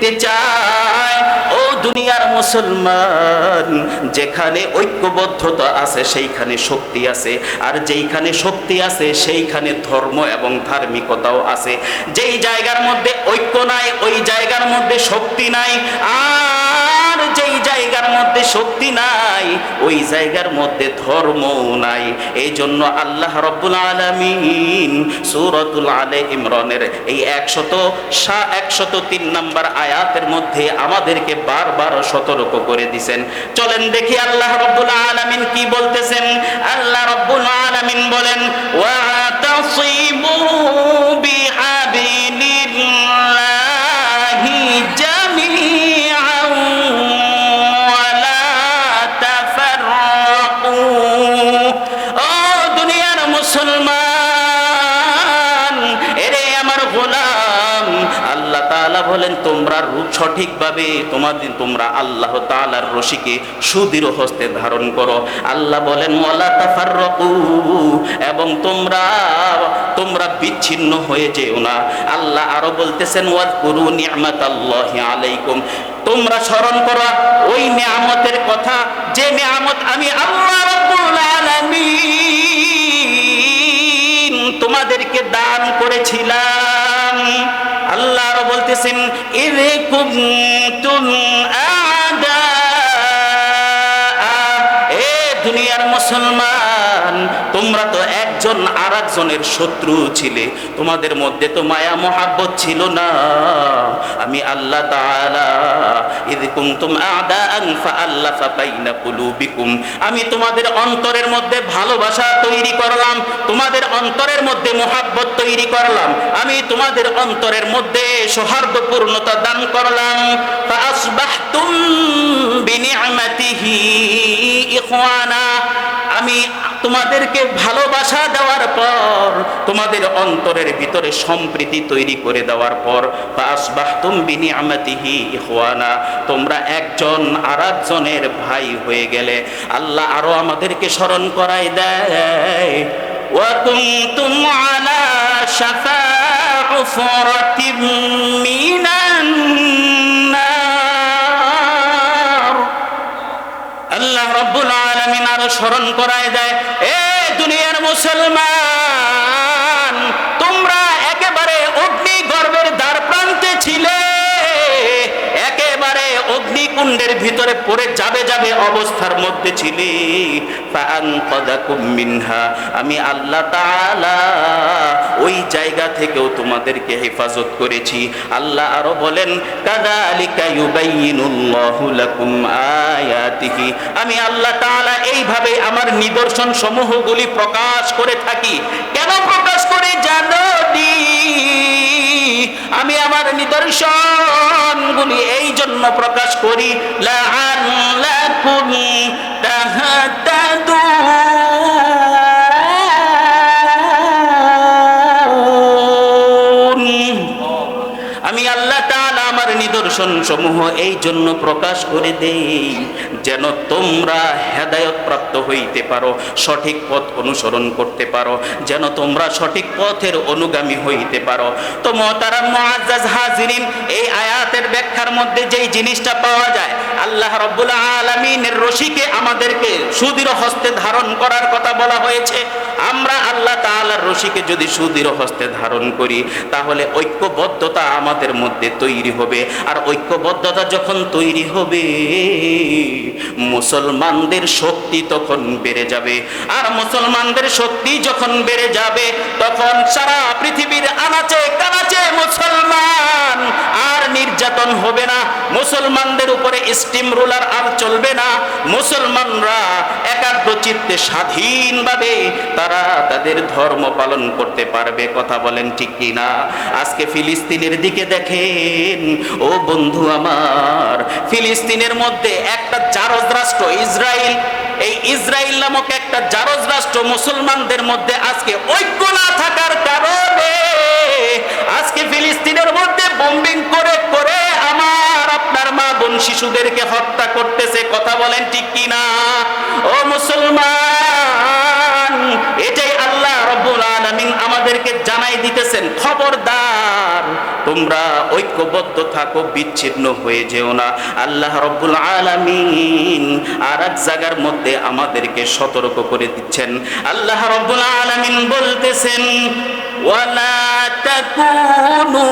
দেখতে চায়। ও দুনিয়ার মুসলমান, যেখানে ঐক্যবদ্ধতা আছে, সেইখানে শক্তি আছে। আর যেইখানে শক্তি আছে, সেইখানে ধর্ম এবং ধার্মিকতাও আছে। যেই জায়গার মধ্যে ঐক্য নাই, ওই জায়গার মধ্যে শক্তি নাই। আর যেই জায়গার মধ্যে শক্তি নাই, ওই জায়গার মধ্যে নাই। এই জন্য আল্লাহ রব্বুল আলমিন সুরতুল আলে ইমরানের এই একশত একশত তিন নম্বর আয়াতের মধ্যে আমাদেরকে বারবার সতর্ক করে দিছেন। চলেন দেখি আল্লাহ রব্বুল আলমিন কি বলতেছেন। আল্লাহ রব্বুল আলমিন বলেন ওয়াতাসিমু বিহাবিলিল্লাহি তোমরা সঠিকভাবে তোমাদের, তোমরা আল্লাহ তাআলার রশিকে সুদৃঢ় হস্তে ধারণ করো। আল্লাহ বলেন, ওয়ালা তাফাররাকু এবং তোমরা তোমরা বিচ্ছিন্ন হয়ে যেও না। আল্লাহ আরও বলতেছেন, ওয়াজকুরু আল্লাহ আলাইকুম তোমরা স্মরণ করো, ওই নিয়ামতের কথা, যে নিয়ামত আমি আল্লাহ তোমাদেরকে দান করেছিলাম। বলতেছেন ইযে কুনতুম আদা এ দুনিয়ার মুসলমান তোমরা তো একজন আর একজনের শত্রু ছিলে। তোমাদের মধ্যে তো মায়া, মহাব্বত ছিল না। আমি আল্লাহ আমি তোমাদের অন্তরের মধ্যে ভালোবাসা তৈরি করলাম, তোমাদের অন্তরের মধ্যে মহাব্বত তৈরি করলাম। আমি তোমাদের অন্তরের মধ্যে সৌহার্দ্যপূর্ণতা দান করলাম। ফাআসবাহতুম আমি তোমাদেরকে ভালোবাসা দেওয়ার পর তোমাদের অন্তরের ভিতরে সম্প্রীতি তৈরি করে দেওয়ার পর ফাসবাহতুম বিনিআমাতিহি ইখওয়ানা তোমরা একজন আরেকজনের ভাই হয়ে গেলে আল্লাহ আরো আমাদেরকে স্মরণ করাই দেয় وكنتم على شفا حفرة من النار আল্লাহ রব্বুল আলমিন আরও স্মরণ করায় দেয় এ দুনিয়ার মুসলমান অগ্নিকুণ্ডের ভিতরে পড়ে যাবে যাবে অবস্থার মধ্যে ছিলে। মিনহা। আমি আল্লাহ ওই জায়গা থেকেও তোমাদেরকে হেফাজত করেছি। আল্লাহ আরও বলেন আমি আল্লাহ এইভাবে আমার নিদর্শন সমূহগুলি প্রকাশ করে থাকি। কেন প্রকাশ করে জানো? আমি আমার নিদর্শনগুলি এই জন্য প্রকাশ করি লাআল্লাকুম তাহতাদুন সমূহ এই জন্য প্রকাশ করে দেই, যেন তোমরা হেদায়ত প্রাপ্ত হইতে পারো, সঠিক পথ অনুসরণ করতে পারো, যেন তোমরা সঠিক পথের অনুগামী হইতে পারো। তো মহতারাম, মুআজ্জাজ হাজিরিন, এই আয়াতের ব্যাখ্যার মধ্যে যেই জিনিসটা পাওয়া যায়, আল্লাহ রব্বুল আলামিনের রশিকে আমাদেরকে সুদৃঢ় হস্তে ধারণ করার কথা বলা হয়েছে। আমরা আল্লাহ তাআলার রশিকে যদি সুদৃঢ় হস্তে ধারণ করি, তাহলে ঐক্যবদ্ধতা আমাদের মধ্যে তৈরি হবে। আর ঐক্যবদ্ধতা যখন তৈরি হবে, মুসলমানদের শক্তি তখন বেড়ে যাবে। আর মুসলমানদের শক্তি যখন বেড়ে যাবে, তখন সারা পৃথিবীর আনাচে কানাচে মুসলমান আর নির্যাতন হবে না। মুসলমানদের উপরে স্টিম রুলার আর চলবে না। মুসলমানরা একাগ্র চিত্তে স্বাধীনভাবে তারা তাদের ধর্ম পালন করতে পারবে, কথা বলেন ঠিক কি না আজকে ফিলিস্তিনের দিকে দেখেন, ও বন্ধু আমার, ফিলিস্তিনের মধ্যে একটা জারজ রাষ্ট্র ইসরায়েল এই ইসরায়েল নামক একটা জারজ রাষ্ট্র মুসলমানদের মধ্যে আজকে ঐক্য না থাকার কারণে আজকে ফিলিস্তিনের মধ্যে বোম্বিং করে করে আমার আপনার মা বোন শিশুদেরকে হত্যা করতেছে, কথা বলেন ঠিক কি না ও মুসলমান! এটাই আল্লাহ রব্বুল আলামিন আমাদেরকে জানাই দিতেছেন, খবরদার। তোমরা ঐক্যবদ্ধ থাকো, বিচ্ছিন্ন হয়ে যেও না। আল্লাহ রব্বুল আলামিন আর এক জায়গার মধ্যে আমাদেরকে সতর্ক করে দিচ্ছেন। আল্লাহ রব্বুল আলামিন বলতেছেন, ওয়ালা তাকুনু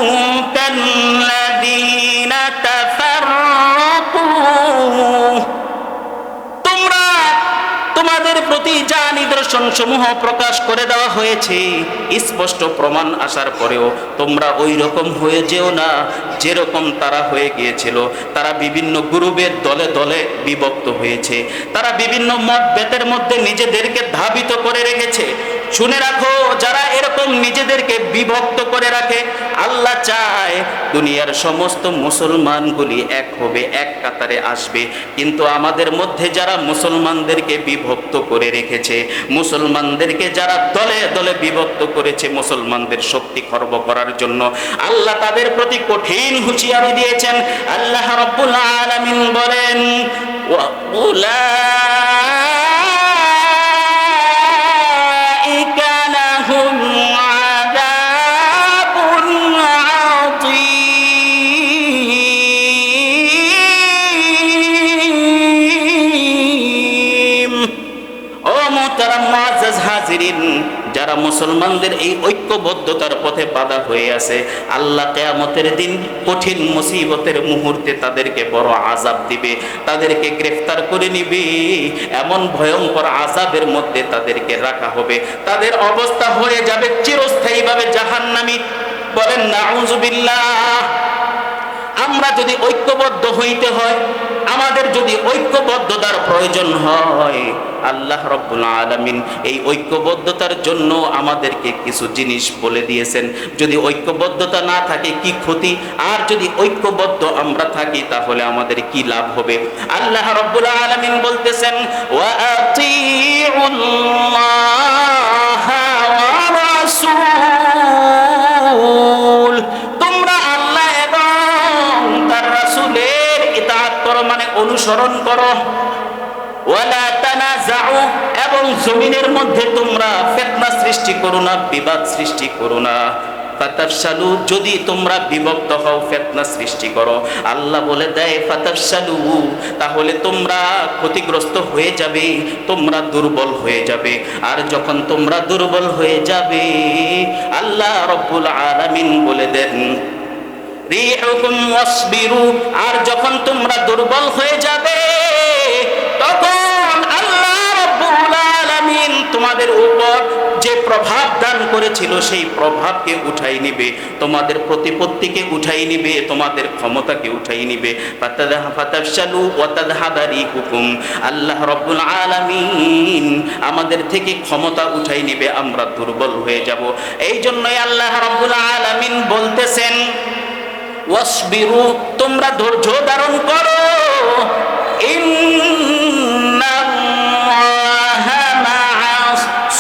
কাল্লাযীনা প্রতি যা নিদর্শন সমূহ প্রকাশ করে দেওয়া হয়েছে, স্পষ্ট প্রমাণ আসার পরেও তোমরা ওই রকম হয়ে যেও না যেরকম তারা হয়ে গিয়েছিল। তারা বিভিন্ন গ্রুপের দলে দলে বিভক্ত হয়েছে। তারা বিভিন্ন মত বেতের মধ্যে নিজেদেরকে ধাবিত করে রেখেছে। শুনে রাখো, যারা এরকম নিজেদেরকে বিভক্ত করে রাখে, আল্লাহ চায় দুনিয়ার সমস্ত মুসলমানগুলি এক হবে, এক কাতারে আসবে। কিন্তু আমাদের মধ্যে যারা মুসলমানদেরকে বিভক্ত করে রেখেছে, মুসলমানদেরকে যারা দলে দলে বিভক্ত করেছে মুসলমানদের শক্তি খর্ব করার জন্য, আল্লাহ তাদের প্রতি কঠিন হুঁচিয়ারি দিয়েছেন। আল্লাহ রব্বুল আলামিন বলেন, ওয়া হাজিরিন যারা মুসলমানদের এই ঐক্যবদ্ধতার পথে বাধা হয়ে আছে, আল্লাহ কেয়ামতের দিন কঠিন মুসিবতের মুহূর্তে তাদেরকে বড় আজাব দিবে, তাদেরকে গ্রেফতার করে নিবে। এমন ভয়ঙ্কর আজাবের মধ্যে তাদেরকে রাখা হবে। তাদের অবস্থা হয়ে যাবে চিরস্থায়ীভাবে জাহান্নামী। বলেন নাউজুবিল্লাহ আমরা যদি ঐক্যবদ্ধ হইতে হয় আমাদের যদি ঐক্যবদ্ধতার প্রয়োজন হয়, আল্লাহ রব্বুল আলামিন এই ঐক্যবদ্ধতার জন্য আমাদেরকে কিছু জিনিস বলে দিয়েছেন। যদি ঐক্যবদ্ধতা না থাকে, কি ক্ষতি? আর যদি ঐক্যবদ্ধ আমরা থাকি, তাহলে আমাদের কি লাভ হবে? আল্লাহ রব্বুল আলামিন বলতেছেন, ওয়া তোমরা যদি তোমরা বিভক্ত হও, ফেতনা সৃষ্টি করো। আল্লাহ বলে দেয় তাহলে তোমরা ক্ষতিগ্রস্ত হয়ে যাবে, তোমরা দুর্বল হয়ে যাবে। আর যখন তোমরা দুর্বল হয়ে যাবে, আল্লাহ রব্বুল আলামিন বলে দেন আর যখন তোমরা দুর্বল হয়ে যাবে তোমাদের উপর যে প্রভাব দান করেছিল, সেই প্রভাবকে উঠাই নিবে। তোমাদের প্রতিপত্তিকে উঠাই নিবে, তোমাদের ক্ষমতাকে উঠাই নিবে। রিহুকুম আল্লাহ রাব্বুল আলামিন আমাদের থেকে ক্ষমতা উঠাই নিবে, আমরা দুর্বল হয়ে যাব। এই জন্যই আল্লাহ রাব্বুল আলামিন বলতেছেন, ওয়াসবিরু, তোমরা ধৈর্য ধারণ করো।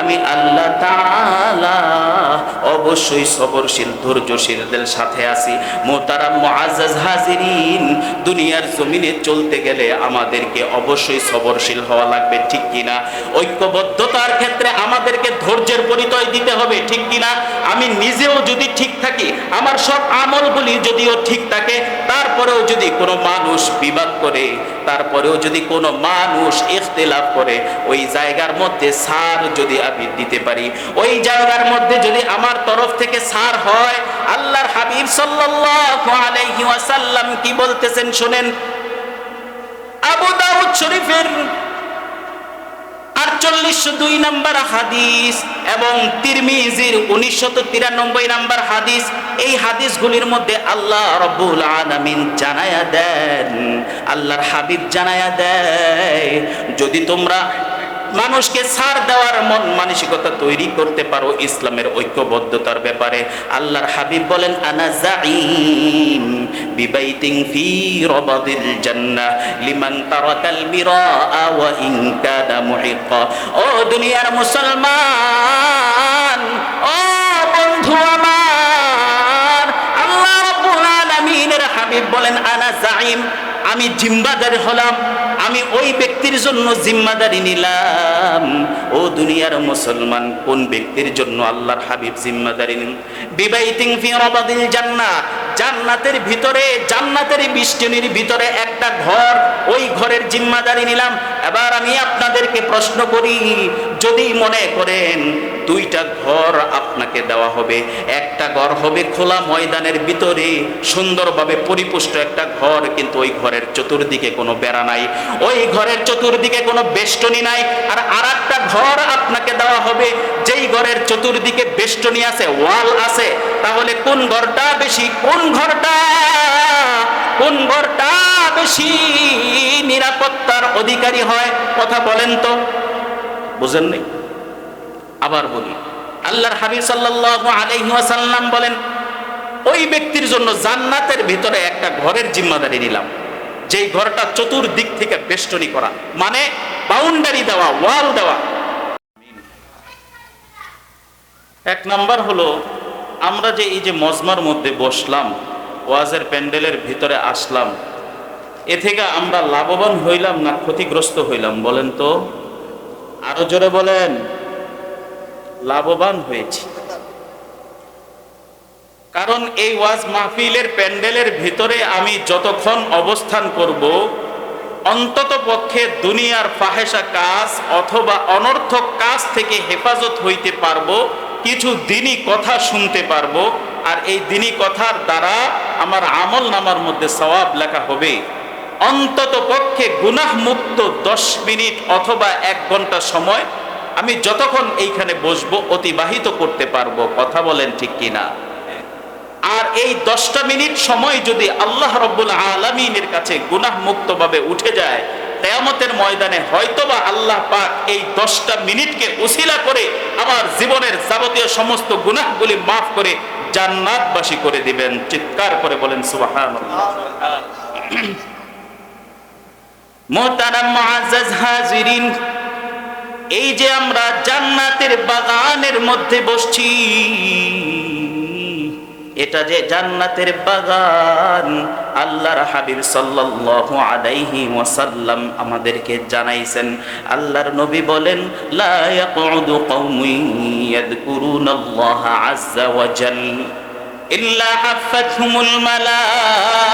আমি আল্লাহ অবশ্যই সবরশীল ধৈর্যশীলদের সাথে আছি। মোতারাম, মুআজ্জাজ হাজিরিন, দুনিয়ার জমিনে চলতে গেলে আমাদেরকে অবশ্যই সবরশীল হওয়া লাগবে, ঠিক কিনা? ঐক্যবদ্ধতার ক্ষেত্রে আমাদেরকে ধৈর্যের পরিচয় দিতে হবে, ঠিক কিনা? আমি নিজেও যদি ঠিক থাকি, আমার সব আমলগুলি যদিও ঠিক থাকে, তারপরেও যদি কোনো মানুষ বিবাদ করে, তারপরেও যদি কোনো মানুষ ইখতিলাফ করে, ওই জায়গার মধ্যে সার যদি আমি দিতে পারি। ওই জায়গার মধ্যে যদি আমার তরফ থেকে সার হয়, আল্লাহর হাবিব সাল্লাল্লাহু আলাইহি ওয়াসাল্লাম কি বলতেছেন শুনেন। আবু দাউদ শরীফের আটচল্লিশশো দুই নম্বর হাদিস এবং তিরমিজির উনিশশত তিরানব্বই নম্বর হাদিস, এই হাদিসগুলির মধ্যে আল্লাহ রব্বুল আলামিন জানায়া দেন, আল্লাহর হাবিব জানায়া দেয়, যদি তোমরা মানুষকে সার দেওয়ার মন মানসিকতা তৈরি করতে পারো ইসলামের ঐক্যবদ্ধতার ব্যাপারে। আল্লাহর হাবিব বলেন, আনা জাইম বিবাইতিং ফি রবাদিল জান্নাহ লিমান তারাকাল বিরা ওয়া ইন ও দুনিয়ার মুসলমান, ও বন্ধু আমার, আল্লাহ রাব্বুল আলামিনের হাবিব বলেন, আনা জাইম আমি জিম্বাদার হলাম। আমি ওই ব্যক্তির জন্য জিম্মাদারি নিলাম। ও দুনিয়ার মুসলমান, কোন ব্যক্তির জন্য আল্লাহর হাবিব জিম্মাদারি নিন বিবাহিতিং ফি রাবাদিল জান্নাতের ভিতরে, জান্নাতের বিষ্ণুনির ভিতরে একটা ঘর, ওই ঘরের জিম্মাদারি নিলাম। এবার আমি আপনাদেরকে প্রশ্ন করি, যদি মনে করেন দুইটা ঘর আপনাকে দেওয়া হবে, একটা ঘর হবে খোলা ময়দানের ভিতরে, সুন্দরভাবে পরিপুষ্ট একটা ঘর, কিন্তু ওই ঘরের চতুর্দিকে কোনো বেড়া নাই। ওই ঘরের চতুর্দিকে কোনো বেষ্টনী নাই। আর আর একটা ঘর আপনাকে দেওয়া হবে, যেই ঘরের চতুর্দিকে বেষ্টনী আছে, ওয়াল আছে, তাহলে কোন ঘরটা বেশি, কোন ঘরটা, কোন ঘরটা বেশি নিরাপত্তার অধিকারী হয়, কথা বলেন তো। বুঝেন নাই আবার বলি, আল্লাহর হাবিব সাল্লাল্লাহু আলাইহি বলেন, ওই ব্যক্তির জন্য জান্নাতের ভিতরে একটা ঘরের জিম্মাদারি নিলাম। যেই ঘরটা চতুর্দিক থেকে বেষ্টনী করা মানে বাউন্ডারি দেওয়া ওয়াল দেওয়া। এক নাম্বার হলো আমরা যে এই যে মজমার মধ্যে বসলাম, ওয়াজের প্যান্ডেলের ভিতরে আসলাম, এ থেকে আমরা লাভবান হইলাম না ক্ষতিগ্রস্ত হইলাম বলেন তো? আরও জোরে বলেন, লাভবান হয়েছি। কারণ এই ওয়াজ মাহফিলের প্যান্ডেলের ভিতরে আমি যতক্ষণ অবস্থান করব, অন্তত পক্ষে দুনিয়ার ফাহেসা কাজ অথবা অনর্থক কাজ থেকে হেফাজত হইতে পারব কিছু দিনই কথা শুনতে পারব, আর এই দিনই কথার দ্বারা আমার আমল নামার মধ্যে সওয়াব লেখা হবে। অন্তত পক্ষে গুনাহ মুক্ত দশ মিনিট অথবা এক ঘণ্টা সময় আমি যতক্ষণ এইখানে বসবো অতিবাহিত করতে পারব, কথা বলেন ঠিক কিনা? আর এই দশটা মিনিট সময় যদি আল্লাহ রব্বুল আলমিনের কাছে গুনাহ মুক্তভাবে উঠে যায় তেয়ামতের ময়দানে হয়তোবা আল্লাহ পাক এই দশটা মিনিটকে উসিলা করে আমার জীবনের যাবতীয় সমস্ত গুনাহগুলি মাফ করে জান্নাতবাসী করে দিবেন। চিৎকার করে বলেন সুবাহান এই যে আমরা জান্নাতের বাগানের মধ্যে বসছি এটা যে জান্নাতের বাগান আল্লাহর হাবিব সাল্লাল্লাহু আলাইহি ওয়াসাল্লাম আমাদেরকে জানাইছেন আল্লাহর নবী বলেন লা ইয়াকুদু কওমুন ইয়াযকুরুনাল্লাহা আযজা ওয়া জাল إلا حفتهم الملائكة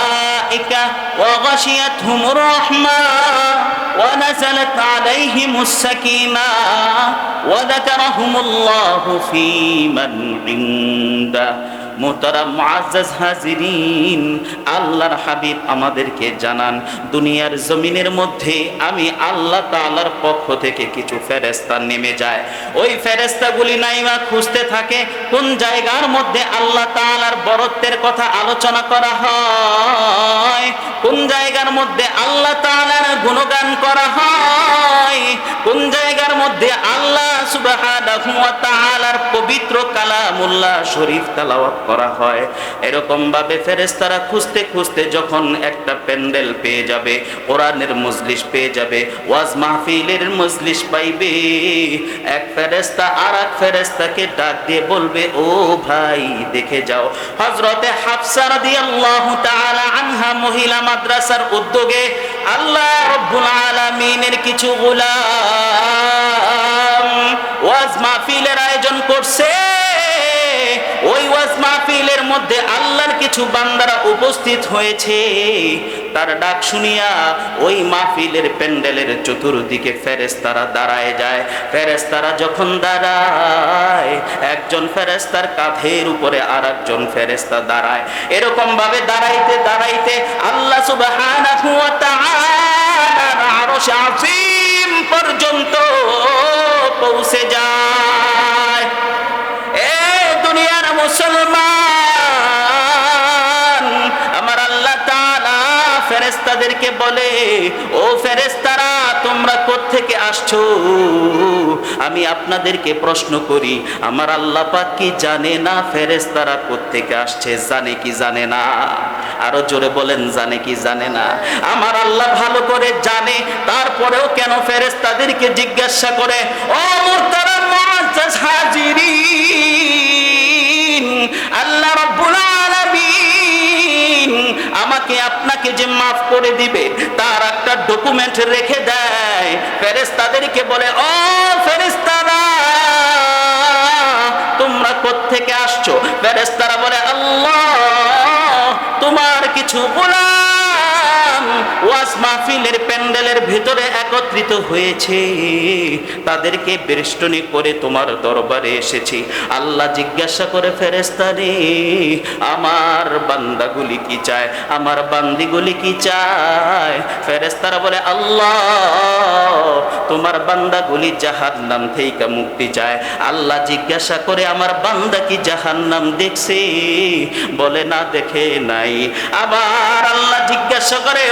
وغشيتهم الرحمة ونزلت عليهم السكينة وذكرهم الله في من عنده মোহতারাম মুআজ্জাজ হাজিরিন, আল্লাহর হাবিব আমাদেরকে জানান, দুনিয়ার জমিনের মধ্যে আমি আল্লাহ তাআলার পক্ষ থেকে কিছু ফেরেশতা নেমে যায়। ওই ফেরেশতাগুলি নাইমা খুঁজতে থাকে, কোন জায়গার মধ্যে আল্লাহ তাআলার বরত্বের কথা আলোচনা করা হয়, কোন জায়গার মধ্যে আল্লাহ তাআলার গুণগান করা হয়, কোন জায়গার মধ্যে আল্লাহ তাআলার পবিত্র কালামুল্লাহ শরীফ তেলাওয়াত করা হয়। এরকম ভাবে ফেরেশতারা খুঁজতে খুঁজতে যখন একটা প্যান্ডেল পেয়ে যাবে, কোরআনের মজলিস পেয়ে যাবে, ওয়াজ মাহফিলের মজলিস পাইবে, এক ফেরেশতা আর এক ফেরেশতাকে ডাক দিয়ে বলবে, ও ভাই, দেখে যাও। হযরতে হাফসা রাদিয়াল্লাহু তাআলা আনহা মহিলা মাদ্রাসার উদ্যোগে আল্লাহ রব্বুল আলামিনের কিছু গোলাম ওয়াজ মাহফিলের আয়োজন করছে। ওই ওয়াজ মাহফিলের মধ্যে আল্লাহর কিছু বান্দারা উপস্থিত হয়েছে। তার ডাক শুনিয়া ওই মাহফিলের প্যান্ডেলের চতুর্দিকে ফেরেস্তারা দাঁড়ায় যায়। ফেরেস্তারা যখন দাঁড়ায়, একজন ফেরেস্তার কাঁধের উপরে আর একজন ফেরেস্তা দাঁড়ায়। এরকম ভাবে দাঁড়াইতে দাঁড়াইতে আল্লাহ সুবহানাহু ওয়া তাআলার আরশ আজিম পর্যন্ত পৌঁছে যায়। ফেরেশতাদেরকে বলে, ও ফেরেশতারা, তোমরা কোত্থেকে আসছো? আমি আপনাদেরকে প্রশ্ন করি, আমার আল্লাহ পাক কি জানে না ফেরেশতারা কোত্থেকে আসছে? জানে কি জানে না? আরও জোরে বলেন, জানে কি জানে না? আমার আল্লাহ ভালো করে জানে, তারপরেও কেন ফেরেশতাদেরকে জিজ্ঞাসা করে, ও মুহতারাম মুআজ্জাজ করে দিবে, তার একটা ডকুমেন্ট রেখে দেয়। ফেরেস্তাদেরকে বলে, ও ফেরেস্তারা তোমরা কোত্থেকে আসছো? ফেরেস্তারা বলে, আল্লাহ, তোমার কিছু গোলাম ওয়াজ মাহফিলের প্যান্ডেলের ভিতরে একত্রিত হয়েছে। তাদেরকে বেষ্টনী করে তোমার দরবারে এসেছি। আল্লাহ জিজ্ঞাসা করে ফেরেস্তারে আমার বান্দাগুলি কি চায়? আমার বান্দিগুলি কি চায়? ফেরেস্তারা বলে, আল্লাহ, তোমার বান্দাগুলি জাহার নাম থেকে মুক্তি চায়। আল্লাহ জিজ্ঞাসা করে, আমার বান্দা কি জাহার নাম দেখছে? বলে, না, দেখে নাই। আবার আল্লাহ জিজ্ঞাসা করে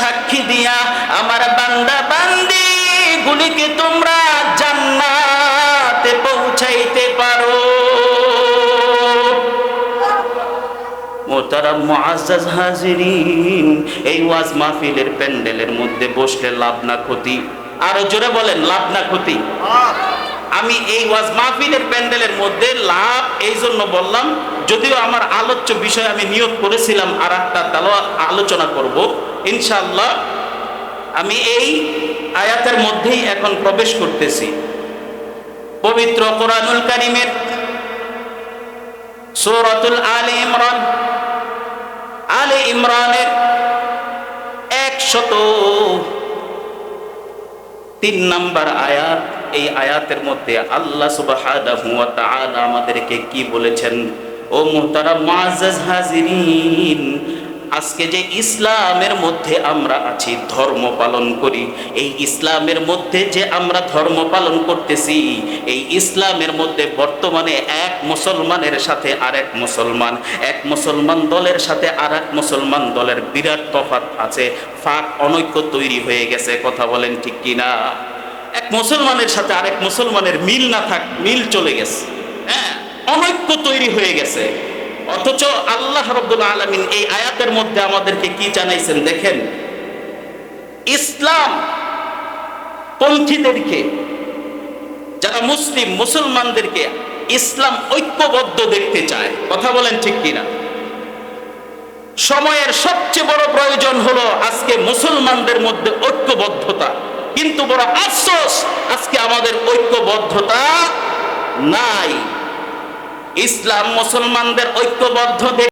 সাক্ষী দিয়া আমার বান্দা বান্দি, গুলিকে তোমরা জান্নাতে পৌঁছাইতে পারো। এই ওয়াজ প্যান্ডেলের মধ্যে বসলে না ক্ষতি। আরও বলেন ক্ষতি। আমি এই ওয়াজ প্যান্ডেলের মধ্যে লাভ এই জন্য বললাম, যদিও আমার আলোচ্য বিষয় আমি নিয়োগ করেছিলাম আর একটা আলোচনা করব। ইনশাআল্লাহ, আমি এই আয়াতের মধ্যেই এখন প্রবেশ করতেছি। পবিত্র কোরআনুল কারিমের সূরাতুল আলে ইমরান, আলে ইমরানের একশত তিন নাম্বার আয়াত, এই আয়াতের মধ্যে আল্লাহ তাআলা আমাদেরকে কি বলেছেন? ও মুহতারাম মুআজ্জাজ হাজিরিন আজকে যে ইসলামের মধ্যে আমরা আছি, ধর্ম পালন করি, এই ইসলামের মধ্যে যে আমরা ধর্ম পালন করতেছি, এই ইসলামের মধ্যে বর্তমানে এক মুসলমানের সাথে আরেক মুসলমান, এক মুসলমান দলের সাথে আর এক মুসলমান দলের বিরাট তফাৎ আছে, ফাঁক অনৈক্য তৈরি হয়ে গেছে, কথা বলেন ঠিক কিনা? এক মুসলমানের সাথে আরেক মুসলমানের মিল না থাক, মিল চলে গেছে হ্যাঁ অনৈক্য তৈরি হয়ে গেছে। অথচ আল্লাহ রব্দুল আলমিন এই আয়াতের মধ্যে আমাদেরকে কি জানাইছেন দেখেন? ইসলাম পন্থীদেরকে, যারা মুসলিম, মুসলমানদেরকে ইসলাম ঐক্যবদ্ধ দেখতে চায়, কথা বলেন ঠিক কিনা? সময়ের সবচেয়ে বড় প্রয়োজন হলো আজকে মুসলমানদের মধ্যে ঐক্যবদ্ধতা। কিন্তু বড় আফসোস, আজকে আমাদের ঐক্যবদ্ধতা নাই। ইসলাম মুসলমানদের ঐক্যবদ্ধ